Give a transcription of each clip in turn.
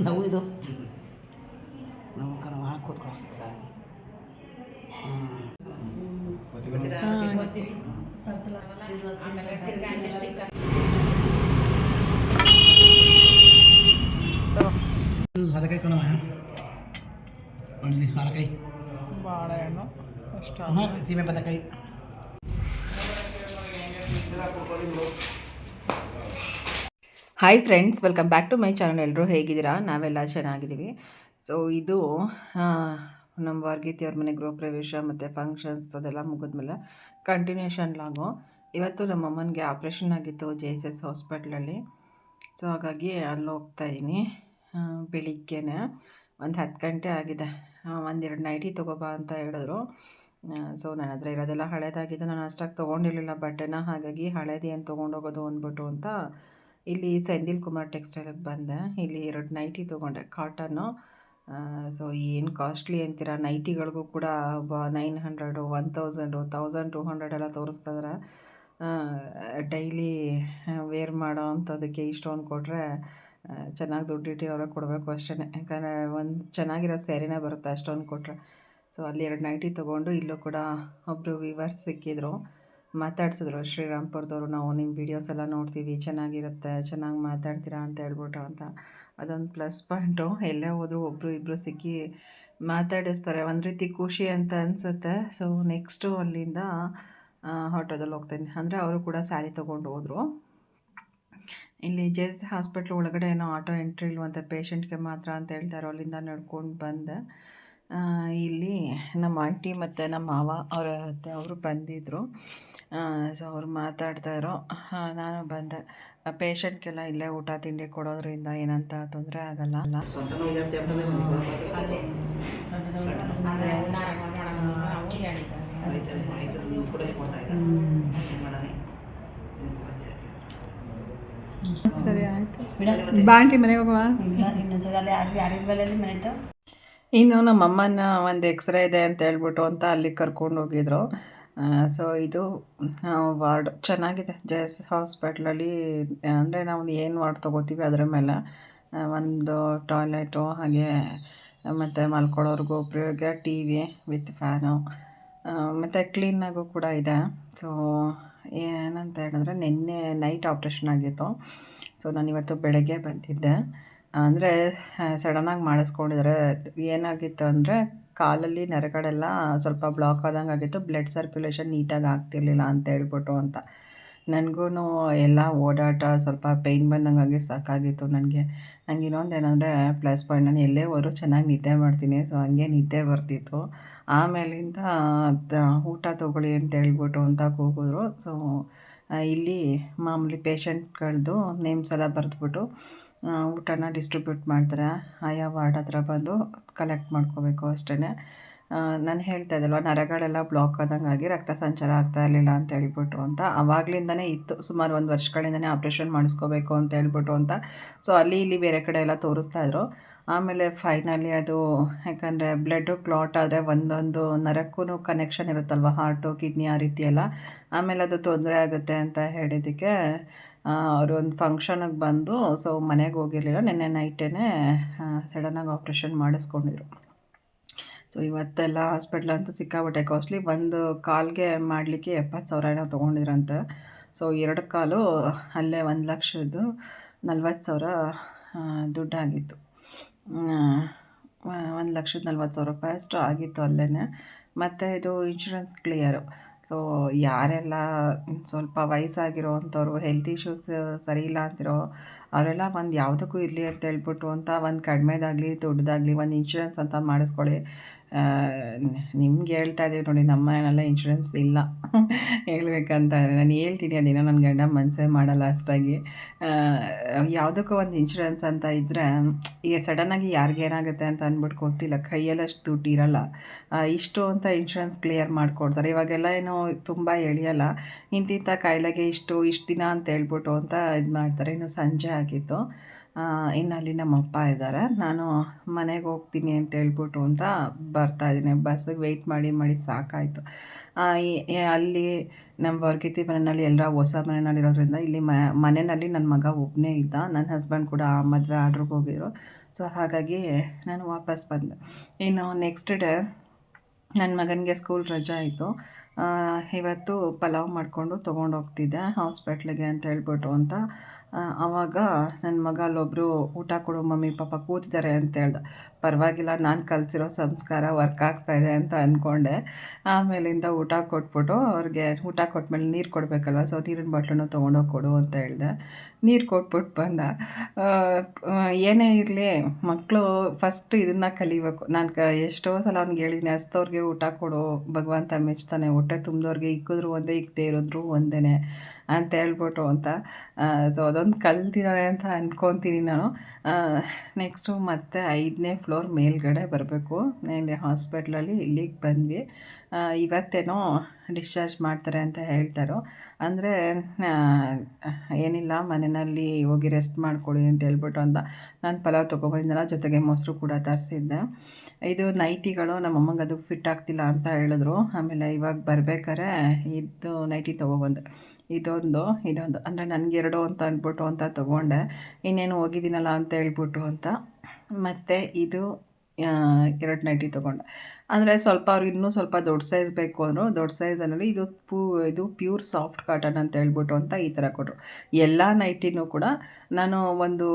ನಾವು ಇದು ನಾವು ಕಣ ಹಾಕಿ ಕೂತ್ಕೊ ಸದಕಾಯಿ ಕಣವ ಒಳ್ಳೆ ಸರಕಾಯಿ ಬಾಳೆಹಣ್ಣು ಅಷ್ಟ ಹಾಂ ಸೀಮೆ ಬದಕಾಯಿ hi friends welcome back to my channel ಎಲ್ಲರೂ ಹೇಗಿದ್ದೀರಾ? ನಾವೆಲ್ಲ ಚೆನ್ನಾಗಿದ್ದೀವಿ. ಸೊ ಇದು ನಮ್ಮ ವರ್ಗೀತಿಯವ್ರ ಮನೆ ಗೃಹ ಪ್ರವೇಶ ಮತ್ತು ಫಂಕ್ಷನ್ಸ್ ಅದೆಲ್ಲ ಮುಗಿದ್ಮೇಲೆ ಕಂಟಿನ್ಯೂಷನ್ ಲಾಗು. ಇವತ್ತು ನಮ್ಮ ಅಮ್ಮನಿಗೆ ಆಪ್ರೇಷನ್ ಆಗಿತ್ತು ಜೆ ಎಸ್ ಎಸ್ ಹಾಸ್ಪಿಟ್ಲಲ್ಲಿ ಸೊ ಹಾಗಾಗಿ ಅಲ್ಲಿ ಹೋಗ್ತಾ ಇದ್ದೀನಿ. ಬೆಳಿಗ್ಗೆನೆ ಒಂದು ಹತ್ತು ಗಂಟೆ ಆಗಿದೆ. ಒಂದೆರಡು ನೈಟಿ ತೊಗೋಬಾ ಅಂತ ಹೇಳಿದ್ರು. ಸೊ ನನ್ನ ಹತ್ರ ಇರೋದೆಲ್ಲ ಹಳೇದಾಗಿದ್ದು ನಾನು ಅಷ್ಟಾಗಿ ತೊಗೊಂಡಿರಲಿಲ್ಲ ಬಟ್ಟೆನ. ಹಾಗಾಗಿ ಹಳೇದು ಏನು ತೊಗೊಂಡೋಗೋದು ಅಂದ್ಬಿಟ್ಟು ಅಂತ ಇಲ್ಲಿ ಸೆಂದಿಲ್ ಕುಮಾರ್ ಟೆಕ್ಸ್ಟೈಲಿಗೆ ಬಂದೆ. ಇಲ್ಲಿ ಎರಡು ನೈಟಿ ತೊಗೊಂಡೆ. ಕಾಟನ್ನು ಸೊ ಏನು ಕಾಸ್ಟ್ಲಿ ಅಂತೀರ? ನೈಟಿಗಳಿಗೂ ಕೂಡ nine hundred one thousand thousand two hundred ಎಲ್ಲ ತೋರಿಸ್ತಾ ಇದಾರೆ ಡೈಲಿ ವೇರ್ ಮಾಡೋ ಅಂಥದಕ್ಕೆ ಇಷ್ಟೊಂದು ಕೊಟ್ಟರೆ ಚೆನ್ನಾಗಿ ದುಡ್ಡಿಟ್ಟು ಅವರ ಕೊಡಬೇಕು ಅಷ್ಟೇ ಯಾಕಂದರೆ ಒಂದು ಚೆನ್ನಾಗಿರೋ ಸ್ಯಾರಿನೇ ಬರುತ್ತೆ ಅಷ್ಟೊಂದು ಕೊಟ್ಟರೆ ಸೊ ಅಲ್ಲಿ ಎರಡು ನೈಟಿ ತೊಗೊಂಡು ಇಲ್ಲೂ ಕೂಡ ಒಬ್ಬರು ವಿವರ್ಸ್ ಸಿಕ್ಕಿದ್ರು. ಮಾತಾಡ್ಸಿದ್ರು ಶ್ರೀರಾಮ್ಪುರದವರು, ನಾವು ನಿಮ್ಮ ವೀಡಿಯೋಸ್ ಎಲ್ಲ ನೋಡ್ತೀವಿ, ಚೆನ್ನಾಗಿರುತ್ತೆ, ಚೆನ್ನಾಗಿ ಮಾತಾಡ್ತೀರಾ ಅಂತ ಹೇಳ್ಬಿಟ್ಟು ಅಂತ. ಅದೊಂದು ಪ್ಲಸ್ ಪಾಯಿಂಟು ಎಲ್ಲೇ ಹೋದರೂ ಒಬ್ಬರು ಇಬ್ಬರು ಸಿಕ್ಕಿ ಮಾತಾಡಿಸ್ತಾರೆ. ಒಂದು ರೀತಿ ಖುಷಿ ಅಂತ ಅನಿಸುತ್ತೆ. ಸೊ ನೆಕ್ಸ್ಟು ಅಲ್ಲಿಂದ ಆಟೋದಲ್ಲಿ ಹೋಗ್ತೀನಿ. ಅಂದರೆ ಅವರು ಕೂಡ ಸ್ಯಾರಿ ತೊಗೊಂಡು ಹೋದರು. ಇಲ್ಲಿ ಜೆ ಎಸ್ ಹಾಸ್ಪಿಟ್ಲ್ ಒಳಗಡೆ ಏನೋ ಆಟೋ ಎಂಟ್ರಿ ಇಲ್ವಂತೆ ಪೇಷಂಟ್ಗೆ ಮಾತ್ರ ಅಂತ ಹೇಳ್ತಾರೆ ಅಲ್ಲಿಂದ ನಡ್ಕೊಂಡು ಬಂದೆ. ಇಲ್ಲಿ ನಮ್ಮ ಆಂಟಿ ಮತ್ತು ನಮ್ಮ ಮಾವ ಅವರ ಅತ್ತೆ ಅವರು ಬಂದಿದ್ದರು ಸೊ ಅವ್ರು ಮಾತಾಡ್ತಾ ಇರೋ ಆ, ನಾನು ಬಂದೆ. ಪೇಷಂಟ್ಗೆಲ್ಲ ಇಲ್ಲೇ ಊಟ ತಿಂಡಿ ಕೊಡೋದ್ರಿಂದ ಏನಂತ ತೊಂದರೆ ಆಗಲ್ಲ. ಅಲ್ಲ ಸರಿ ಆಯಿತಾ. ಅಂತ ಮನೆಗೆ ಹೋಗುವ. ಯಾರಿಗೆ ಇದ್ದಾರೆ ಮನೆ ಆಯ್ತು ಬಾಂಟಿ ಮನೆಗೆ ಹೋಗುವ ಇನ್ನು ನಮ್ಮ ಅಮ್ಮನ ಒಂದು ಎಕ್ಸ್ರೇ ಇದೆ ಅಂತ ಹೇಳ್ಬಿಟ್ಟು ಅಂತ ಅಲ್ಲಿ ಕರ್ಕೊಂಡು ಹೋಗಿದ್ರು. ಸೊ ಇದು ವಾರ್ಡ್ ಚೆನ್ನಾಗಿದೆ. ಜೆ ಎಸ್ ಹಾಸ್ಪಿಟ್ಲಲ್ಲಿ ಅಂದರೆ ನಾವು ಏನು ವಾರ್ಡ್ ತೊಗೋತೀವಿ ಅದರ ಮೇಲೆ ಒಂದು ಟಾಯ್ಲೆಟು ಹಾಗೆ, ಮತ್ತು ಮಲ್ಕೊಳ್ಳೋರ್ಗೂ ಉಪಯೋಗ ಟಿ ವಿ ವಿತ್ ಫ್ಯಾನು ಮತ್ತು ಕ್ಲೀನಾಗೂ ಕೂಡ ಇದೆ. ಸೊ ಏನಂತ ಹೇಳಿದ್ರೆ ನಿನ್ನೆ ನೈಟ್ ಆಪ್ರೇಷನ್ ಆಗಿತ್ತು. ಸೊ ನಾನು ಇವತ್ತು ಬೆಳಗ್ಗೆ ಬಂದಿದ್ದೆ. ಅಂದರೆ ಸಡನ್ನಾಗಿ ಮಾಡಿಸ್ಕೊಂಡಿದ್ದಾರೆ ಏನಾಗಿತ್ತು ಅಂದರೆ, ಕಾಲಲ್ಲಿ ನರಗಳೆಲ್ಲ ಸ್ವಲ್ಪ ಬ್ಲಾಕ್ ಆದಂಗೆ ಆಗಿತ್ತು. ಬ್ಲಡ್ ಸರ್ಕ್ಯುಲೇಷನ್ ನೀಟಾಗಿ ಆಗ್ತಿರ್ಲಿಲ್ಲ ಅಂತ ಹೇಳ್ಬಿಟ್ಟು ಅಂತ. ನನಗೂ ಎಲ್ಲ ಓಡಾಟ ಸ್ವಲ್ಪ ಪೇಯ್ನ್ ಬಂದಂಗಾಗಿ ಸಾಕಾಗಿತ್ತು ನನಗೆ. ನನಗೆ ಇನ್ನೊಂದು ಏನಂದರೆ ಪ್ಲಸ್ ಪಾಯಿಂಟ್ ನಾನು ಎಲ್ಲೇ ಹೋದರೂ ಚೆನ್ನಾಗಿ ನಿದ್ದೆ ಮಾಡ್ತೀನಿ. ಸೊ ಹಂಗೆ ನಿದ್ದೆ ಬರ್ತಿತ್ತು. ಆಮೇಲಿಂದ ಊಟ ತೊಗೊಳ್ಳಿ ಅಂತ ಹೇಳ್ಬಿಟ್ಟು ಅಂತ ಕೂಗಿದ್ರು. ಸೊ ಇಲ್ಲಿ ಮಾಮೂಲಿ ಪೇಷಂಟ್ಗಳದ್ದು ನೇಮ್ಸ್ ಎಲ್ಲ ಬರೆದ್ಬಿಟ್ಟು ಊಟನ ಡಿಸ್ಟ್ರಿಬ್ಯೂಟ್ ಮಾಡ್ತಾರೆ. ಆಯಾ ವಾರ್ಡ್ ಹತ್ರ ಬಂದು ಕಲೆಕ್ಟ್ ಮಾಡ್ಕೋಬೇಕು ಅಷ್ಟೇ ನಾನು ಹೇಳ್ತಾ ಇದ್ದಲ್ವ ನರಗಳೆಲ್ಲ ಬ್ಲಾಕ್ ಆದಂಗಾಗಿ ರಕ್ತ ಸಂಚಾರ ಆಗ್ತಾ ಇರಲಿಲ್ಲ ಅಂತ ಹೇಳ್ಬಿಟ್ಟು ಅಂತ. ಅವಾಗ್ಲಿಂದನೇ ಇತ್ತು, ಸುಮಾರು ಒಂದು ವರ್ಷಗಳಿಂದನೇ ಆಪ್ರೇಷನ್ ಮಾಡಿಸ್ಕೋಬೇಕು ಅಂತ ಹೇಳ್ಬಿಟ್ಟು ಅಂತ. ಸೊ ಅಲ್ಲಿ ಇಲ್ಲಿ ಬೇರೆ ಕಡೆ ಎಲ್ಲ ತೋರಿಸ್ತಾ ಇದ್ರು. ಆಮೇಲೆ ಫೈನಲಿ ಅದು, ಯಾಕಂದರೆ ಬ್ಲಡ್ಡು ಕ್ಲಾಟ್ ಆದರೆ ಒಂದೊಂದು ನರಕ್ಕೂ ಕನೆಕ್ಷನ್ ಇರುತ್ತಲ್ವ ಹಾರ್ಟು ಕಿಡ್ನಿ ಆ ರೀತಿ ಎಲ್ಲ ಆಮೇಲೆ ಅದು ತೊಂದರೆ ಆಗುತ್ತೆ ಅಂತ ಹೇಳಿದ್ದಕ್ಕೆ ಅವರು ಒಂದು ಫಂಕ್ಷನಿಗೆ ಬಂದು ಸೊ ಮನೆಗೆ ಹೋಗಿರಲಿಲ್ಲ. ನಿನ್ನೆ ನೈಟೇ ಸಡನ್ನಾಗಿ ಆಪ್ರೇಷನ್ ಮಾಡಿಸ್ಕೊಂಡಿದ್ರು. ಸೊ ಇವತ್ತೆಲ್ಲ ಹಾಸ್ಪಿಟ್ಲ್ ಅಂತೂ ಸಿಕ್ಕಾಬಟ್ಟೆ ಕಾಸ್ಟ್ಲಿ ಒಂದು ಕಾಲ್ಗೆ ಮಾಡಲಿಕ್ಕೆ ಎಪ್ಪತ್ತು ಸಾವಿರ ಏನೋ ತೊಗೊಂಡಿದ್ರಂತೆ. ಸೊ ಎರಡು ಕಾಲು ಅಲ್ಲೇ ಒಂದು ಲಕ್ಷದ್ದು ನಲ್ವತ್ತು ಸಾವಿರ ದುಡ್ಡಾಗಿತ್ತು. ಒಂದು ಲಕ್ಷದ ನಲ್ವತ್ತು ಸಾವಿರ ರೂಪಾಯಿ ಅಷ್ಟು ಆಗಿತ್ತು ಅಲ್ಲೇ ಮತ್ತು ಇದು ಇನ್ಶೂರೆನ್ಸ್ ಕ್ಲಿಯರು ಸೊ ಯಾರೆಲ್ಲ ಸ್ವಲ್ಪ ವಯಸ್ಸಾಗಿರೋ ಅಂಥವ್ರು ಹೆಲ್ತ್ ಇಶ್ಯೂಸ್ ಸರಿ ಇಲ್ಲ ಅಂತಿರೋ, ಅವರೆಲ್ಲ ಒಂದು ಯಾವುದಕ್ಕೂ ಇರಲಿ ಅಂತ ಹೇಳ್ಬಿಟ್ಟು ಅಂತ ಒಂದು ಕಡಿಮೆದಾಗಲಿ, ದೊಡ್ಡದಾಗಲಿ, ಒಂದು ಇನ್ಶೂರೆನ್ಸ್ ಅಂತ ಮಾಡಿಸ್ಕೊಳ್ಳಿ. ನಿಮ್ಗೆ ಹೇಳ್ತಾ ಇದ್ದೀವಿ ನೋಡಿ, ನಮ್ಮ ಮನೆಯಲ್ಲ ಇನ್ಶೂರೆನ್ಸ್ ಇಲ್ಲ. ಹೇಳಬೇಕಂತ ನಾನು ಹೇಳ್ತೀನಿ, ಅದೇನೋ ನನ್ನ ಗಂಡ ಮನಸ್ಸೇ ಮಾಡಲ್ಲ ಅಷ್ಟಾಗಿ. ಯಾವುದಕ್ಕೂ ಒಂದು ಇನ್ಶೂರೆನ್ಸ್ ಅಂತ ಇದ್ದರೆ ಈಗ ಸಡನ್ನಾಗಿ ಯಾರಿಗೇನಾಗುತ್ತೆ ಅಂತ ಅಂದ್ಬಿಟ್ಟು ಗೊತ್ತಿಲ್ಲ. ಕೈಯಲ್ಲಿ ಅಷ್ಟು ದುಡ್ಡು ಇರಲ್ಲ. ಇಷ್ಟು ಅಂತ ಇನ್ಶೂರೆನ್ಸ್ ಕ್ಲಿಯರ್ ಮಾಡಿಕೊಡ್ತಾರೆ. ಇವಾಗೆಲ್ಲ ಏನೋ ತುಂಬ ಎಳಿಯಲ್ಲ. ಇಂತಿಂಥ ಕಾಯಿಲೆಗೆ ಇಷ್ಟು ಇಷ್ಟು ದಿನ ಅಂತ ಹೇಳ್ಬಿಟ್ಟು ಅಂತ ಇದು ಮಾಡ್ತಾರೆ. ಇನ್ನು ಸಂಜೆ ಆಗಿತ್ತು. ಇನ್ನು ಅಲ್ಲಿ ನಮ್ಮ ಅಪ್ಪ ಇದ್ದಾರೆ. ನಾನು ಮನೆಗೆ ಹೋಗ್ತೀನಿ ಅಂತ ಹೇಳ್ಬಿಟ್ಟು ಅಂತ ಬರ್ತಾ ಇದ್ದೀನಿ. ಬಸ್ಸಿಗೆ ವೆಯ್ಟ್ ಮಾಡಿ ಮಾಡಿ ಸಾಕಾಯಿತು. ಅಲ್ಲಿ ನಮ್ಮ ವರ್ಗಿತಿ ಮನೆಯಲ್ಲಿ ಎಲ್ಲರ ಹೊಸ ಮನೆಯಲ್ಲಿರೋದ್ರಿಂದ ಇಲ್ಲಿ ಮನೆಯಲ್ಲಿ ನನ್ನ ಮಗ ಒಬ್ಬನೇ ಇದ್ದ. ನನ್ನ ಹಸ್ಬೆಂಡ್ ಕೂಡ ಮದುವೆ ಆರ್ಡ್ರಿಗೆ ಹೋಗಿದ್ರು. ಸೊ ಹಾಗಾಗಿ ನಾನು ವಾಪಸ್ ಬಂದೆ. ಇನ್ನು ನೆಕ್ಸ್ಟ್ ಡೇ ನನ್ನ ಮಗನಿಗೆ ಸ್ಕೂಲ್ ರಜೆ ಆಯಿತು. ಇವತ್ತು ಪಲಾವ್ ಮಾಡಿಕೊಂಡು ತೊಗೊಂಡೋಗ್ತಿದ್ದೆ ಹಾಸ್ಪಿಟ್ಲಿಗೆ ಅಂತ ಹೇಳ್ಬಿಟ್ಟು ಅಂತ. ಆವಾಗ ನನ್ನ ಮಗ ಅಲ್ಲೊಬ್ಬರು ಊಟ ಕೊಡು ಮಮ್ಮಿ, ಪಾಪ ಕೂತಿದ್ದಾರೆ ಅಂತ ಹೇಳ್ದ. ಪರವಾಗಿಲ್ಲ, ನಾನು ಕಲಿಸಿರೋ ಸಂಸ್ಕಾರ ವರ್ಕ್ ಆಗ್ತಾ ಇದೆ ಅಂತ ಅಂದ್ಕೊಂಡೆ ಆಮೇಲಿಂದ ಊಟ ಕೊಟ್ಬಿಟ್ಟು ಅವ್ರಿಗೆ ಊಟ ಕೊಟ್ಮೇಲೆ ನೀರು ಕೊಡಬೇಕಲ್ವ ಸೊ ನೀರಿನ ಬಾಟ್ಲನ್ನು ತೊಗೊಂಡೋಗಿ ಕೊಡು ಅಂತ ಹೇಳ್ದೆ. ನೀರು ಕೊಟ್ಬಿಟ್ಟು ಬಂದ. ಏನೇ ಇರಲಿ ಮಕ್ಕಳು ಫಸ್ಟ್ ಇದನ್ನು ಕಲಿಬೇಕು. ನಾನು ಕ, ಎಷ್ಟೋ ಸಲ ಅವ್ನಿಗೆ ಹೇಳಿದ್ದೀನಿ ಹಸ್ತವ್ರಿಗೆ ಊಟ ಕೊಡು, ಭಗವಂತ ಮೆಚ್ತಾನೆ, ಹೊಟ್ಟೆ ತುಂಬಿದವ್ರಿಗೆ ಇಕ್ಕಿದ್ರು ಒಂದೇ ಇಕ್ಕದೇ ಇರೋದ್ರು ಒಂದೇ ಅಂತ ಹೇಳ್ಬಿಟ್ಟು ಅಂತ. ಸೊ ಅದೊಂದು ಕಲ್ತಿದ್ದಾನೆ ಅಂತ ಅಂದ್ಕೊತೀನಿ ನಾನು. ನೆಕ್ಸ್ಟು ಮತ್ತೆ ಐದನೇ ಫ್ಲೋರ್ ಮೇಲ್ಗಡೆ ಬರಬೇಕು. ಇಲ್ಲಿ ಹಾಸ್ಪಿಟ್ಲಲ್ಲಿ ಇಲ್ಲಿಗೆ ಬಂದ್ವಿ. ಇವತ್ತೇನೋ ಡಿಸ್ಚಾರ್ಜ್ ಮಾಡ್ತಾರೆ ಅಂತ ಹೇಳ್ತಾರೋ. ಅಂದರೆ ಏನಿಲ್ಲ, ಮನೆಯಲ್ಲಿ ಹೋಗಿ ರೆಸ್ಟ್ ಮಾಡ್ಕೊಳ್ಳಿ ಅಂತ ಹೇಳ್ಬಿಟ್ಟು ಅಂತ ನಾನು ಪಲಾವ್ ತೊಗೊಬಂದಿದ್ದಲ್ಲ ಜೊತೆಗೆ ಮೊಸರು ಕೂಡ ತರಿಸಿದ್ದೆ. ಇದು ನೈಟಿಗಳು ನಮ್ಮ ಅಮ್ಮಂಗೆ ಅದು ಫಿಟ್ ಆಗ್ತಿಲ್ಲ ಅಂತ ಹೇಳಿದ್ರು. ಆಮೇಲೆ ಇವಾಗ ಬರ್ಬೇಕಾದ್ರೆ ಇದು ನೈಟಿ ತೊಗೊಬಂದೆ. ಇದೊಂದು ಇದೊಂದು. ಅಂದರೆ ನನಗೆ ಎರಡು ಅಂತ ಅಂದ್ಬಿಟ್ಟು ಅಂತ ತೊಗೊಂಡೆ. ಇನ್ನೇನು ಹೋಗಿದ್ದೀನಲ್ಲ ಅಂತ ಹೇಳ್ಬಿಟ್ಟು ಅಂತ. ಮತ್ತು ಇದು ಎರಡು ನೈಟಿ ತೊಗೊಂಡೆ. ಅಂದರೆ ಸ್ವಲ್ಪ ಅವ್ರಿಗೆ ಇನ್ನೂ ಸ್ವಲ್ಪ ದೊಡ್ಡ ಸೈಜ್ ಬೇಕು ಅಂದರು, ದೊಡ್ಡ ಸೈಜಲ್ಲಿ ಇದು ಪೂ, ಇದು ಪ್ಯೂರ್ ಸಾಫ್ಟ್ ಕಾಟನ್ ಅಂತ ಹೇಳ್ಬಿಟ್ಟು ಅಂತ ಈ ಥರ ಕೊಟ್ಟರು ಎಲ್ಲ ನೈಟಿನೂ ಕೂಡ ನಾನು ಒಂದು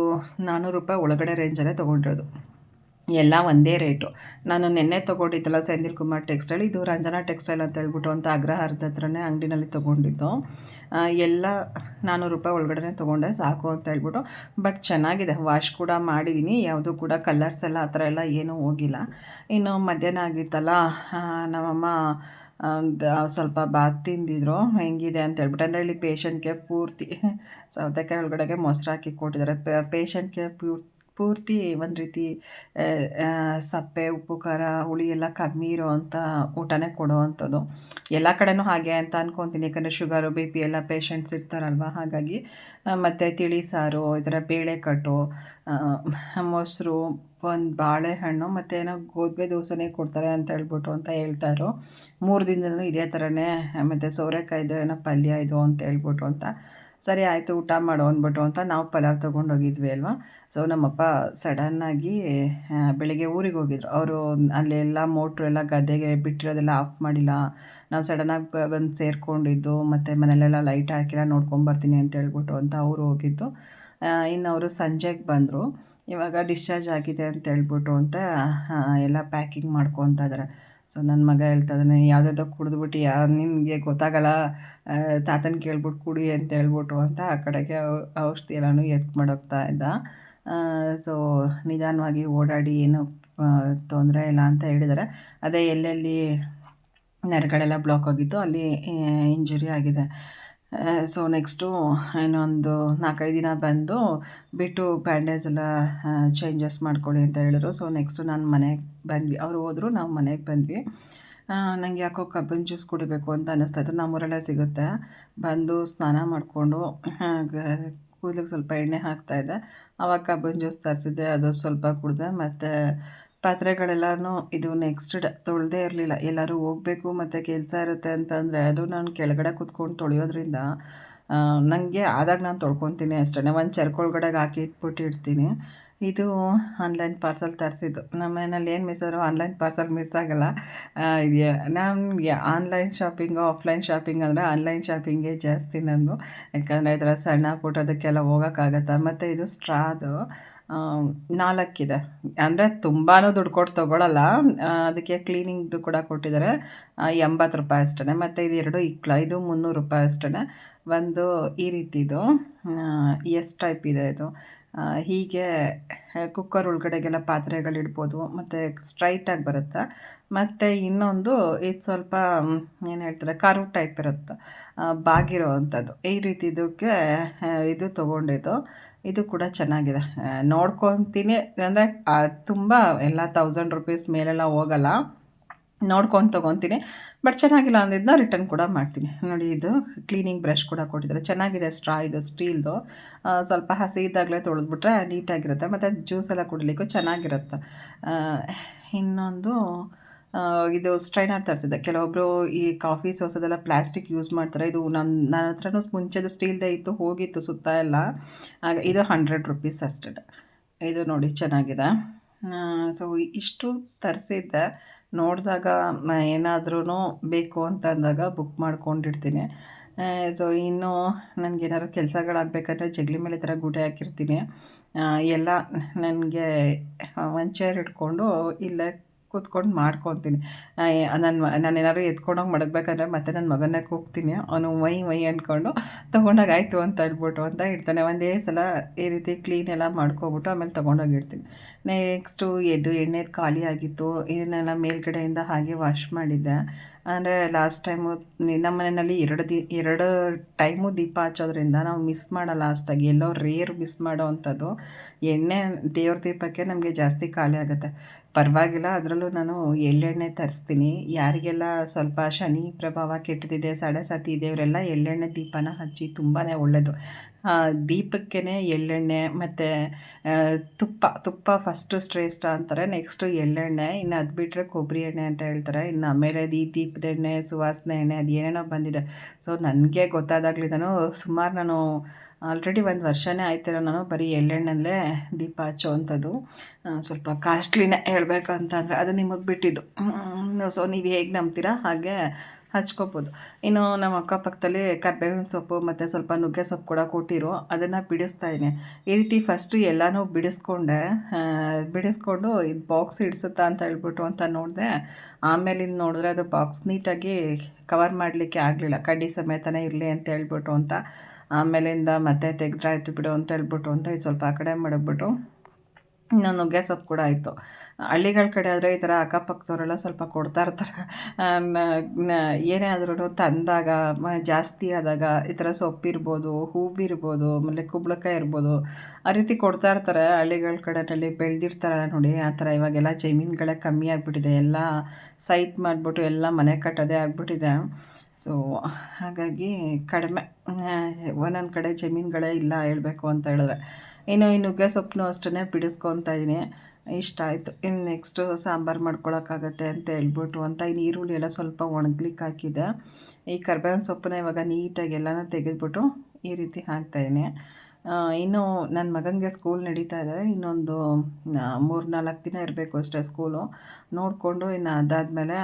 ನಾನ್ನೂರು ರೂಪಾಯಿ ಒಳಗಡೆ ರೇಂಜಲ್ಲೇ ತೊಗೊಂಡಿರೋದು. ಎಲ್ಲ ಒಂದೇ ರೇಟು. ನಾನು ನಿನ್ನೆ ತೊಗೊಂಡಿದ್ದಲ್ಲ ಸೆಂದಿಲ್ ಕುಮಾರ್ ಟೆಕ್ಸ್ಟೈಲ್, ಇದು ರಂಜನಾ ಟೆಕ್ಸ್ಟೈಲ್ ಅಂತ ಹೇಳ್ಬಿಟ್ಟು ಅಂತ ಅಗ್ರಹಾರದ ಹತ್ರನೇ ಅಂಗಡಿನಲ್ಲಿ ತೊಗೊಂಡಿದ್ದು. ಎಲ್ಲ ನಾನ್ನೂರು ರೂಪಾಯಿ ಒಳಗಡೆ ತೊಗೊಂಡೆ, ಸಾಕು ಅಂತ ಹೇಳ್ಬಿಟ್ಟು. ಬಟ್ ಚೆನ್ನಾಗಿದೆ, ವಾಶ್ ಕೂಡ ಮಾಡಿದ್ದೀನಿ ಯಾವುದೂ ಕೂಡ ಕಲರ್ಸ್ ಎಲ್ಲ ಆ ಥರ ಎಲ್ಲ ಏನೂ ಹೋಗಿಲ್ಲ. ಇನ್ನು ಮಧ್ಯಾಹ್ನ ಆಗಿತ್ತಲ್ಲ ನಮ್ಮಮ್ಮ ಸ್ವಲ್ಪ ಬಾತ್ ತಿಂದಿದ್ರು, ಹೆಂಗಿದೆ ಅಂತ ಹೇಳ್ಬಿಟ್ಟು. ಅಂದರೆ ಇಲ್ಲಿ ಪೇಷಂಟ್ಗೆ ಪೂರ್ತಿ, ಸೌತೆಕಾಯಿ ಒಳಗಡೆಗೆ ಮೊಸರು ಹಾಕಿ ಕೊಟ್ಟಿದ್ದಾರೆ. ಪೇಷಂಟ್ಗೆ ಪ್ಯೂರ್ ಪೂರ್ತಿ ಒಂದು ರೀತಿ ಸಪ್ಪೆ, ಉಪ್ಪು, ಖಾರ, ಹುಳಿ ಎಲ್ಲ ಕಮ್ಮಿ ಇರೋವಂಥ ಊಟನೇ ಕೊಡುವಂಥದ್ದು ಎಲ್ಲ ಕಡೆನೂ ಹಾಗೆ ಅಂತ ಅನ್ಕೊತೀನಿ. ಯಾಕಂದರೆ ಶುಗರು, ಬಿ ಪಿ ಎಲ್ಲ ಪೇಷಂಟ್ಸ್ ಇರ್ತಾರಲ್ವ? ಹಾಗಾಗಿ ಮತ್ತು ತಿಳಿ ಸಾರು, ಈ ಥರ ಬೇಳೆಕಟ್ಟು ಮೊಸರು, ಒಂದು ಬಾಳೆಹಣ್ಣು, ಮತ್ತು ಏನೋ ಗೋಧಿ ದೋಸೆನೇ ಕೊಡ್ತಾರೆ ಅಂತ ಹೇಳ್ಬಿಟ್ಟು ಅಂತ ಹೇಳ್ತಾಯಿದ್ರು ಮೂರು ದಿನದಲ್ಲೂ ಇದೇ ಥರನೇ ಮತ್ತು ಸೋರೆಕಾಯ್ದು ಏನೋ ಪಲ್ಯ ಇದು ಅಂತ ಹೇಳ್ಬಿಟ್ಟು ಅಂತ. ಸರಿ ಆಯಿತು, ಊಟ ಮಾಡು ಅಂದ್ಬಿಟ್ಟು ಅಂತ ನಾವು ಪಲಾವ್ ತೊಗೊಂಡೋಗಿದ್ವಿ ಅಲ್ವಾ? ಸೊ ನಮ್ಮಪ್ಪ ಸಡನ್ನಾಗಿ ಬೆಳಿಗ್ಗೆ ಊರಿಗೆ ಹೋಗಿದ್ರು. ಅವರು ಅಲ್ಲೆಲ್ಲ ಮೋಟ್ರು ಎಲ್ಲ ಗದ್ದೆಗೆ ಬಿಟ್ಟಿರೋದೆಲ್ಲ ಆಫ್ ಮಾಡಿಲ್ಲ. ನಾವು ಸಡನ್ನಾಗಿ ಬಂದು ಸೇರಿಕೊಂಡಿದ್ದು, ಮತ್ತು ಮನೇಲೆಲ್ಲ ಲೈಟ್ ಹಾಕಿಲ್ಲ ನೋಡ್ಕೊಂಬರ್ತೀನಿ ಅಂತ ಹೇಳ್ಬಿಟ್ಟು ಅಂತ ಅವರು ಹೋಗಿದ್ದು. ಇನ್ನು ಅವರು ಸಂಜೆಗೆ ಬಂದರು. ಇವಾಗ ಡಿಸ್ಚಾರ್ಜ್ ಆಗಿದೆ ಅಂತ ಹೇಳ್ಬಿಟ್ಟು ಅಂತ ಎಲ್ಲ ಪ್ಯಾಕಿಂಗ್ ಮಾಡ್ಕೊತಾ ಇದ್ದಾರೆ ಸೊ ನನ್ನ ಮಗ ಹೇಳ್ತಾ ಇದ್ದಾನೆ ಯಾವುದ್ಯಾವುದೋ ಕುಡಿದ್ಬಿಟ್ಟು ಯಾ, ನಿನಗೆ ಗೊತ್ತಾಗಲ್ಲ ತಾತನ ಕೇಳ್ಬಿಟ್ಟು ಕುಡಿ ಅಂತ ಹೇಳ್ಬಿಟ್ಟು ಅಂತ ಆ ಕಡೆಗೆ ಔಷಧಿ ಎಲ್ಲನೂ ಎತ್ ಮಾಡೋಗ್ತಾ ಇದ್ದ. ಸೊ ನಿಧಾನವಾಗಿ ಓಡಾಡಿ ಏನು ತೊಂದರೆ ಇಲ್ಲ ಅಂತ ಹೇಳಿದ್ದಾರೆ ಅದೇ ಎಲ್ಲೆಲ್ಲಿ ನೆರಗಳೆಲ್ಲ ಬ್ಲಾಕ್ ಆಗಿತ್ತು ಅಲ್ಲಿ ಇಂಜುರಿ ಆಗಿದೆ. ಸೊ ನೆಕ್ಸ್ಟು ಇನ್ನೊಂದು ನಾಲ್ಕೈದು ದಿನ ಬಂದು ಬಿಟ್ಟು ಬ್ಯಾಂಡೇಜ್ ಎಲ್ಲ ಚೇಂಜಸ್ ಮಾಡ್ಕೊಳ್ಳಿ ಅಂತ ಹೇಳಿದ್ರು. ಸೊ ನೆಕ್ಸ್ಟು ನಾನು ಮನೆಗೆ ಬಂದ್ವಿ. ಅವರು ಹೋದರು, ನಾವು ಮನೆಗೆ ಬಂದ್ವಿ. ನನಗೆ ಯಾಕೋ ಕಬ್ಬಿನ ಜ್ಯೂಸ್ ಕುಡಿಬೇಕು ಅಂತ ಅನ್ನಿಸ್ತಾಯಿತ್ತು ನಮ್ಮೂರಲ್ಲೇ ಸಿಗುತ್ತೆ. ಬಂದು ಸ್ನಾನ ಮಾಡಿಕೊಂಡು ಕೂದಲಿಗೆ ಸ್ವಲ್ಪ ಎಣ್ಣೆ ಹಾಕ್ತಾಯಿದ್ದೆ ಆವಾಗ ಕಬ್ಬಿನ ಜ್ಯೂಸ್ ತರಿಸಿದ್ದೆ. ಅದು ಸ್ವಲ್ಪ ಕುಡಿದೆ. ಮತ್ತು ಪಾತ್ರೆಗಳೆಲ್ಲನೂ ಇದು ನೆಕ್ಸ್ಟ್ ಡ ತೊಳೆದೇ ಇರಲಿಲ್ಲ. ಎಲ್ಲರೂ ಹೋಗಬೇಕು ಮತ್ತು ಕೆಲಸ ಇರುತ್ತೆ ಅಂತಂದರೆ ಅದು ನಾನು ಕೆಳಗಡೆ ಕುತ್ಕೊಂಡು ತೊಳೆಯೋದ್ರಿಂದ ನನಗೆ ಆದಾಗ ನಾನು ತೊಳ್ಕೊತೀನಿ ಅಷ್ಟೇ ಒಂದು ಚರ್ಕೊಳಗಡೆಗೆ ಹಾಕಿ ಇಟ್ಬಿಟ್ಟಿರ್ತೀನಿ ಇದು ಆನ್ಲೈನ್ ಪಾರ್ಸಲ್ ತರಿಸಿದ್ದು. ನಮ್ಮ ಮನೇಲಿ ಏನು ಮಿಸ್ ಆದರೂ ಆನ್ಲೈನ್ ಪಾರ್ಸಲ್ ಮಿಸ್ ಆಗೋಲ್ಲ. ನಮಗೆ ಆನ್ಲೈನ್ ಶಾಪಿಂಗು ಆಫ್ಲೈನ್ ಶಾಪಿಂಗ್ ಅಂದರೆ ಆನ್ಲೈನ್ ಶಾಪಿಂಗೇ ಜಾಸ್ತಿ ನಂದು. ಯಾಕಂದರೆ ಈ ಥರ ಸಣ್ಣ ಪುಟ್ಟದಕ್ಕೆಲ್ಲ ಹೋಗೋಕ್ಕಾಗತ್ತಾ. ಮತ್ತು ಇದು ಸ್ಟ್ರಾದು ನಾಲ್ಕಿದೆ. ಅಂದರೆ ತುಂಬಾ ದುಡ್ಡು ಕೊಟ್ಟು ತೊಗೊಳಲ್ಲ. ಅದಕ್ಕೆ ಕ್ಲೀನಿಂಗ್ದು ಕೂಡ ಕೊಟ್ಟಿದ್ದಾರೆ ಎಂಬತ್ತು ರೂಪಾಯಿ ಅಷ್ಟೇ ಮತ್ತು ಇದು ಎರಡು ಇಕ್ಲ ಇದು ಮುನ್ನೂರು ರೂಪಾಯಿ ಅಷ್ಟೇ ಒಂದು ಈ ರೀತಿದು. ಎಸ್ ಟೈಪ್ ಇದೆ ಇದು. ಹೀಗೆ ಕುಕ್ಕರ್ ಒಳಗಡೆಗೆಲ್ಲ ಪಾತ್ರೆಗಳಿಡ್ಬೋದು ಮತ್ತು ಸ್ಟ್ರೈಟಾಗಿ ಬರುತ್ತೆ. ಮತ್ತು ಇನ್ನೊಂದು, ಇದು ಸ್ವಲ್ಪ ಏನು ಹೇಳ್ತಾರೆ, ಕರು ಟೈಪ್ ಇರುತ್ತೆ. ಬಾಗಿರೋ ಅಂಥದ್ದು ಈ ರೀತಿದಕ್ಕೆ ಇದು ತೊಗೊಂಡಿದ್ದು. ಇದು ಕೂಡ ಚೆನ್ನಾಗಿದೆ. ನೋಡ್ಕೊತೀನಿ. ಅಂದರೆ ತುಂಬ ಎಲ್ಲ ತೌಸಂಡ್ ರುಪೀಸ್ ಮೇಲೆಲ್ಲ ಹೋಗಲ್ಲ. ನೋಡ್ಕೊಂಡು ತೊಗೊತೀನಿ. ಬಟ್ ಚೆನ್ನಾಗಿಲ್ಲ ಅಂದಿದ್ದನ್ನ ರಿಟರ್ನ್ ಕೂಡ ಮಾಡ್ತೀನಿ. ನೋಡಿ, ಇದು ಕ್ಲೀನಿಂಗ್ ಬ್ರಷ್ ಕೂಡ ಕೊಟ್ಟಿದ್ದಾರೆ. ಚೆನ್ನಾಗಿದೆ ಸ್ಟ್ರಾ ಇದು ಸ್ಟೀಲ್ದು ಸ್ವಲ್ಪ ಹಸಿ ಇದ್ದಾಗಲೇ ತೊಳೆದ್ಬಿಟ್ರೆ ನೀಟಾಗಿರುತ್ತೆ ಮತ್ತು ಜ್ಯೂಸೆಲ್ಲ ಕುಡಿಲಿಕ್ಕೂ ಚೆನ್ನಾಗಿರುತ್ತೆ. ಇನ್ನೊಂದು ಇದು ಸ್ಟ್ರೈನರ್ ತರಿಸಿದ್ದೆ. ಕೆಲವೊಬ್ಬರು ಈ ಕಾಫಿ ಸೋಸೋದೆಲ್ಲ ಪ್ಲಾಸ್ಟಿಕ್ ಯೂಸ್ ಮಾಡ್ತಾರೆ. ಇದು ನನ್ನ ನನ್ನ ಹತ್ರನೂ ಮುಂಚೆದು ಸ್ಟೀಲ್ದೇ ಇತ್ತು, ಹೋಗಿತ್ತು ಸುತ್ತ ಎಲ್ಲ. ಆಗ ಇದು ಹಂಡ್ರೆಡ್ ರುಪೀಸ್ ಅಷ್ಟೇ. ಇದು ನೋಡಿ ಚೆನ್ನಾಗಿದೆ. ಸೊ ಇಷ್ಟು ತರಿಸಿದ್ದೆ. ನೋಡಿದಾಗ ಏನಾದ್ರೂ ಬೇಕು ಅಂತ ಅಂದಾಗ ಬುಕ್ ಮಾಡ್ಕೊಂಡಿರ್ತೀನಿ. ಸೊ ಇನ್ನು ನನಗೇನಾದ್ರು ಕೆಲಸಗಳಾಗಬೇಕಂದ್ರೆ ಜಗಲಿ ಮೇಲೆ ಥರ ಗುಡೆ ಹಾಕಿರ್ತೀನಿ. ಎಲ್ಲ ನನಗೆ ಒಂದು ಚೇರ್ ಇಟ್ಕೊಂಡು ಇಲ್ಲೇ ಕೂತ್ಕೊಂಡು ಮಾಡ್ಕೊತೀನಿ. ನಾನು ನಾನು ಏನಾದ್ರು ಎತ್ಕೊಂಡೋಗಿ ಮಡಗಬೇಕಂದ್ರೆ ಮತ್ತೆ ನನ್ನ ಮಗನ್ನೇ ಕೂಗ್ತೀನಿ. ಅವನು ವೈ ವೈ ಅಂದ್ಕೊಂಡು ತೊಗೊಂಡಾಗ ಆಯಿತು ಅಂತ ಹೇಳ್ಬಿಟ್ಟು ಅಂತ ಇಡ್ತಾನೆ. ಒಂದೇ ಸಲ ಈ ರೀತಿ ಕ್ಲೀನ್ ಎಲ್ಲ ಮಾಡ್ಕೊಬಿಟ್ಟು ಆಮೇಲೆ ತೊಗೊಂಡೋಗಿ ಇಡ್ತೀನಿ. ನೆಕ್ಸ್ಟು ಎದ್ದು ಎಣ್ಣೆ ಖಾಲಿ ಆಗಿತ್ತು. ಇದನ್ನೆಲ್ಲ ಮೇಲ್ಗಡೆಯಿಂದ ಹಾಗೆ ವಾಶ್ ಮಾಡಿದ್ದೆ. ಅಂದರೆ ಲಾಸ್ಟ್ ಟೈಮು, ನಮ್ಮ ಮನೆಯಲ್ಲಿ ಎರಡು ದಿ, ಎರಡು ಟೈಮು ದೀಪ ಹಚ್ಚೋದ್ರಿಂದ ನಾವು ಮಿಸ್ ಮಾಡೋ ಲಾಸ್ಟಾಗಿ ಎಲ್ಲೋ ರೇರ್ ಮಿಸ್ ಮಾಡೋ ಅಂಥದ್ದು. ಎಣ್ಣೆ ದೇವ್ರ ದೀಪಕ್ಕೆ ನಮಗೆ ಜಾಸ್ತಿ ಖಾಲಿ ಆಗುತ್ತೆ. ಪರವಾಗಿಲ್ಲ, ಅದರಲ್ಲೂ ನಾನು ಎಳ್ಳೆಣ್ಣೆ ತರಿಸ್ತೀನಿ. ಯಾರಿಗೆಲ್ಲ ಸ್ವಲ್ಪ ಶನಿ ಪ್ರಭಾವ ಕೆಟ್ಟದಿದೆ ಸಡೆ ಸತಿ ಇದೆ ಇವರೆಲ್ಲ ಎಳ್ಳೆಣ್ಣೆ ದೀಪನ ಹಚ್ಚಿ ತುಂಬಾ ಒಳ್ಳೆಯದು ದೀಪಕ್ಕೇ ಎಳ್ಳೆಣ್ಣೆ ಮತ್ತು ತುಪ್ಪ ತುಪ್ಪ ಫಸ್ಟು ಶ್ರೇಷ್ಠ ಅಂತಾರೆ ನೆಕ್ಸ್ಟು ಎಳ್ಳೆಣ್ಣೆ, ಇನ್ನು ಅದು ಬಿಟ್ಟರೆ ಕೊಬ್ಬರಿ ಎಣ್ಣೆ ಅಂತ ಹೇಳ್ತಾರೆ. ಇನ್ನು ಆಮೇಲೆ ಈ ದೀಪದ ಎಣ್ಣೆ, ಸುವಾಸನೆ ಎಣ್ಣೆ, ಅದು ಏನೇನೋ ಬಂದಿದೆ. ಸೊ ನನಗೆ ಗೊತ್ತಾದಾಗ್ಲಿಂದನೂ ಸುಮಾರು ನಾನು ಆಲ್ರೆಡಿ ಒಂದು ವರ್ಷನೇ ಆಯ್ತಿರೋ ನಾನು ಬರೀ ಎಳ್ಳೆಣ್ಣಲ್ಲೇ ದೀಪ ಹಚ್ಚೋ ಅಂಥದ್ದು. ಸ್ವಲ್ಪ ಕಾಸ್ಟ್ಲಿನೇ ಹೇಳಬೇಕು ಅಂತಂದರೆ ಅದು ನಿಮಗೆ ಬಿಟ್ಟಿದ್ದು. ಸೊ ನೀವು ಹೇಗೆ ನಂಬ್ತೀರಾ? ಹಾಗೆ ಹಚ್ಕೋಬೋದು. ಇನ್ನು ನಮ್ಮ ಅಕ್ಕಪಕ್ಕದಲ್ಲಿ ಕರ್ಬೇವಿನ ಸೊಪ್ಪು ಮತ್ತು ಸ್ವಲ್ಪ ನುಗ್ಗೆ ಸೊಪ್ಪು ಕೂಡ ಕೊಟ್ಟಿರು. ಅದನ್ನು ಬಿಡಿಸ್ತಾ ಇದ್ದೀನಿ ಈ ರೀತಿ ಫಸ್ಟು ಎಲ್ಲನೂ ಬಿಡಿಸ್ಕೊಂಡೆ. ಬಿಡಿಸ್ಕೊಂಡು ಇದು ಬಾಕ್ಸ್ ಹಿಡಿಸುತ್ತಾ ಅಂತ ಹೇಳ್ಬಿಟ್ಟು ಅಂತ ನೋಡಿದೆ. ಆಮೇಲಿಂದ ನೋಡಿದ್ರೆ ಅದು ಬಾಕ್ಸ್ ನೀಟಾಗಿ ಕವರ್ ಮಾಡಲಿಕ್ಕೆ ಆಗಲಿಲ್ಲ. ಕಡ್ಡಿ ಸಮೇತನೇ ಇರಲಿ ಅಂತ ಹೇಳ್ಬಿಟ್ಟು ಅಂತ. ಆಮೇಲಿಂದ ಮತ್ತೆ ತೆಗೆದ್ರಾಯ್ತು ಬಿಡು ಅಂತ ಹೇಳ್ಬಿಟ್ಟು ಅಂತ ಇದು ಸ್ವಲ್ಪ ಆ ಕಡೆ ಮಡಗ್ಬಿಟ್ಟು ಇನ್ನು ನುಗ್ಗೆ ಸೊಪ್ಪು ಕೂಡ ಆಯಿತು. ಹಳ್ಳಿಗಳ ಕಡೆ ಆದರೆ ಈ ಥರ ಅಕ್ಕಪಕ್ಕದವರೆಲ್ಲ ಸ್ವಲ್ಪ ಕೊಡ್ತಾ ಇರ್ತಾರೆ. ಏನೇ ಆದ್ರೂ ತಂದಾಗ ಜಾಸ್ತಿ ಆದಾಗ ಈ ಥರ ಸೊಪ್ಪಿರ್ಬೋದು, ಹೂವಿರ್ಬೋದು, ಆಮೇಲೆ ಕುಂಬಳಕಾಯಿ ಇರ್ಬೋದು, ಆ ರೀತಿ ಕೊಡ್ತಾ ಇರ್ತಾರೆ. ಹಳ್ಳಿಗಳ ಕಡೆಯಲ್ಲಿ ಬೆಳೆದಿರ್ತಾರಲ್ಲ ನೋಡಿ, ಆ ಥರ ಇವಾಗೆಲ್ಲ ಜಮೀನುಗಳೇ ಕಮ್ಮಿ ಆಗಿಬಿಟ್ಟಿದೆ. ಎಲ್ಲ ಸೈಟ್ ಮಾಡಿಬಿಟ್ಟು ಎಲ್ಲ ಮನೆ ಕಟ್ಟೋದೇ ಆಗಿಬಿಟ್ಟಿದೆ. ಸೊ ಹಾಗಾಗಿ ಕಡಿಮೆ ಒಂದೊಂದು ಕಡೆ ಜಮೀನುಗಳೇ ಇಲ್ಲ ಹೇಳಬೇಕು ಅಂತ ಹೇಳಿದ್ರೆ. ಇನ್ನು ಈ ನುಗ್ಗೆ ಸೊಪ್ಪನ್ನು ಅಷ್ಟೇ ಬಿಡಿಸ್ಕೊತಾ ಇದ್ದೀನಿ ಇಷ್ಟ ಆಯಿತು. ಇನ್ನು ನೆಕ್ಸ್ಟು ಸಾಂಬಾರು ಮಾಡ್ಕೊಳಕ್ಕಾಗತ್ತೆ ಅಂತ ಹೇಳ್ಬಿಟ್ಟು ಅಂತ ಇನ್ನು ಈರುಳ್ಳಿ ಎಲ್ಲ ಸ್ವಲ್ಪ ಒಣಗ್ಲಿಕ್ಕೆ ಹಾಕಿದೆ ಈ ಕರ್ಬೇವಿನ ಸೊಪ್ಪನ್ನ ಇವಾಗ ನೀಟಾಗಿ ಎಲ್ಲನೂ ತೆಗೆದುಬಿಟ್ಟು ಈ ರೀತಿ ಹಾಕ್ತಾಯಿದ್ದೀನಿ ಇನ್ನು ನನ್ನ ಮಗನಿಗೆ ಸ್ಕೂಲ್ ನಡೀತಾ ಇದೆ. ಇನ್ನೊಂದು ಮೂರು ನಾಲ್ಕು ದಿನ ಇರಬೇಕು ಅಷ್ಟೇ ಸ್ಕೂಲು ನೋಡಿಕೊಂಡು ಇನ್ನು ಅದಾದಮೇಲೆ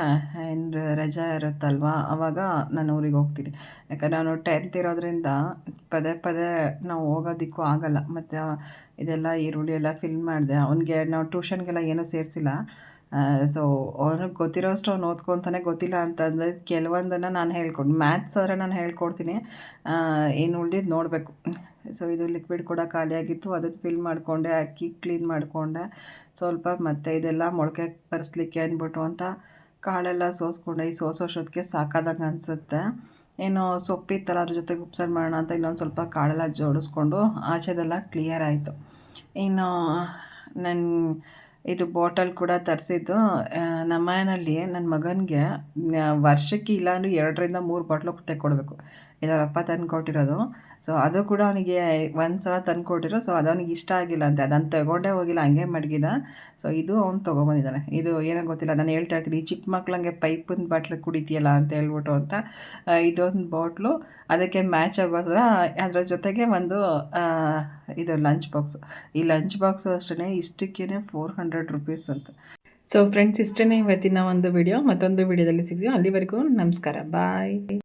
ಏನು ರಜಾ ಇರುತ್ತಲ್ವಾ? ಆವಾಗ ನಾನು ಊರಿಗೆ ಹೋಗ್ತೀನಿ. ಯಾಕಂದರೆ ನಾನು ಟೆಂತ್ ಇರೋದ್ರಿಂದ ಪದೇ ಪದೇ ನಾವು ಹೋಗೋದಕ್ಕೂ ಆಗಲ್ಲ. ಮತ್ತು ಇದೆಲ್ಲ ಈರುಳ್ಳಿ ಎಲ್ಲ ಫಿಲ್ ಮಾಡಿದೆ. ಅವನಿಗೆ ನಾವು ಟ್ಯೂಷನ್ಗೆಲ್ಲ ಏನೂ ಸೇರಿಸಿಲ್ಲ. ಸೊ ಅವ್ನಿಗೆ ಗೊತ್ತಿರೋಷ್ಟು ಅವ್ನು ಓದ್ಕೊತಾನೆ ಗೊತ್ತಿಲ್ಲ ಅಂತಂದರೆ ಕೆಲವೊಂದನ್ನು ನಾನು ಹೇಳ್ಕೊಂಡು ಮ್ಯಾಥ್ಸ್ ಆದರೆ ನಾನು ಹೇಳ್ಕೊಡ್ತೀನಿ. ಏನು ಉಳ್ದಿದ್ದು ನೋಡಬೇಕು. ಸೊ ಇದು ಲಿಕ್ವಿಡ್ ಕೂಡ ಖಾಲಿಯಾಗಿತ್ತು ಅದನ್ನು ಫಿಲ್ ಮಾಡಿಕೊಂಡೆ ಅಕ್ಕಿ ಕ್ಲೀನ್ ಮಾಡಿಕೊಂಡೆ. ಸ್ವಲ್ಪ ಮತ್ತೆ ಇದೆಲ್ಲ ಮೊಳಕೆ ಬರೆಸ್ಲಿಕ್ಕೆ ಅಂದ್ಬಿಟ್ಟು ಅಂತ ಕಾಳೆಲ್ಲ ಸೋಸ್ಕೊಂಡೆ. ಈ ಸೋಸೋಷ್ಟೊತ್ತಿಗೆ ಸಾಕಾದಂಗೆ ಅನಿಸುತ್ತೆ. ಏನು ಸೊಪ್ಪಿತ್ತಲ್ಲ ಅದ್ರ ಜೊತೆಗೆ ಉಪ್ಸಾರು ಮಾಡೋಣ ಅಂತ ಇನ್ನೊಂದು ಸ್ವಲ್ಪ ಕಾಳೆಲ್ಲ ಜೋಡಿಸ್ಕೊಂಡು ಆಚೆದೆಲ್ಲ ಕ್ಲಿಯರ್ ಆಯಿತು. ಇನ್ನು ನನ್ನ ಇದು ಬಾಟಲ್ ಕೂಡ ತರಿಸಿದ್ದು ನಮ್ಮ ಮನೆಯಲ್ಲಿ ನನ್ನ ಮಗನಿಗೆ ವರ್ಷಕ್ಕೆ ಇಲ್ಲಾಂದ್ರೆ ಎರಡರಿಂದ ಮೂರು ಬಾಟ್ಲು ತೆಕ್ಕೊಡ್ಬೇಕು ಇದರಪ್ಪ ತಂದು ಕೊಟ್ಟಿರೋದು ಸೊ ಅದು ಕೂಡ ಅವನಿಗೆ ಒಂದು ಸಲ ತಂದು ಕೊಟ್ಟಿರೋ ಸೊ ಅದು ಅವನಿಗೆ ಇಷ್ಟ ಆಗಿಲ್ಲ ಅಂತೆ. ಅದನ್ನು ತಗೊಂಡೇ ಹೋಗಿಲ್ಲ. ಹಂಗೆ ಮಡಗಿದ. ಸೊ ಇದು ಅವ್ನು ತೊಗೊಂಬಂದಿದ್ದಾನೆ. ಇದು ಏನೋ ಗೊತ್ತಿಲ್ಲ. ನಾನು ಹೇಳ್ತಾ ಇರ್ತೀನಿ. ಈ ಚಿಕ್ಕ ಮಕ್ಳಂಗೆ ಪೈಪಿನ ಬಾಟ್ಲು ಕುಡಿತೀಯಲ್ಲ ಅಂತ ಹೇಳ್ಬಿಟ್ಟು ಅಂತ ಇದೊಂದು ಬಾಟ್ಲು. ಅದಕ್ಕೆ ಮ್ಯಾಚ್ ಆಗೋದ್ರ ಅದರ ಜೊತೆಗೆ ಒಂದು ಇದು ಲಂಚ್ ಬಾಕ್ಸ್ ಈ ಲಂಚ್ ಬಾಕ್ಸು ಅಷ್ಟೇ ಇಷ್ಟಕ್ಕೇ ಫೋರ್ ಹಂಡ್ರೆಡ್ ರುಪೀಸ್ ಅಂತ. ಸೊ ಫ್ರೆಂಡ್ಸ್ ಇಷ್ಟೇ ಇವತ್ತಿನ ಒಂದು ವಿಡಿಯೋ ಮತ್ತೊಂದು ವಿಡಿಯೋದಲ್ಲಿ ಸಿಗ್ತೀವಿ. ಅಲ್ಲಿವರೆಗೂ ನಮಸ್ಕಾರ. ಬಾಯ್